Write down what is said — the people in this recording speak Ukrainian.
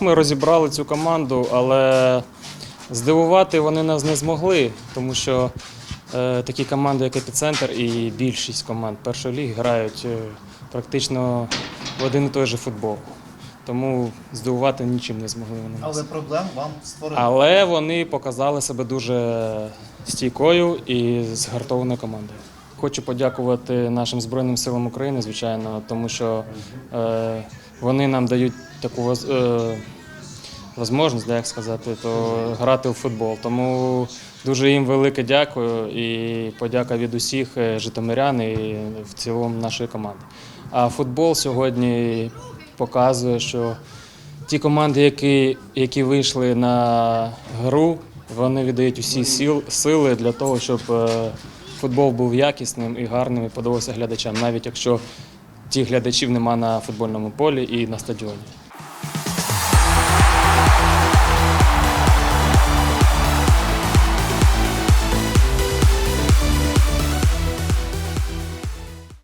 Ми розібрали цю команду, але здивувати вони нас не змогли, тому що е, такі команди, як епіцентр і більшість команд першої ліги грають е, практично в один і той же футбол. Тому здивувати нічим не змогли вони нас. Але проблем вам створили. Але вони показали себе дуже стійкою і згартованою командою. Хочу подякувати нашим Збройним силам України, звичайно, тому що е, вони нам дають таку е, можливість, як сказати, то грати в футбол. Тому дуже їм велике дякую і подяка від усіх е, житомирян і в цілому нашої команди. А футбол сьогодні показує, що ті команди, які, які вийшли на гру, вони віддають усі сіл, сили для того, щоб е, футбол був якісним і гарним і подобався глядачам, навіть якщо тих глядачів нема на футбольному полі і на стадіоні.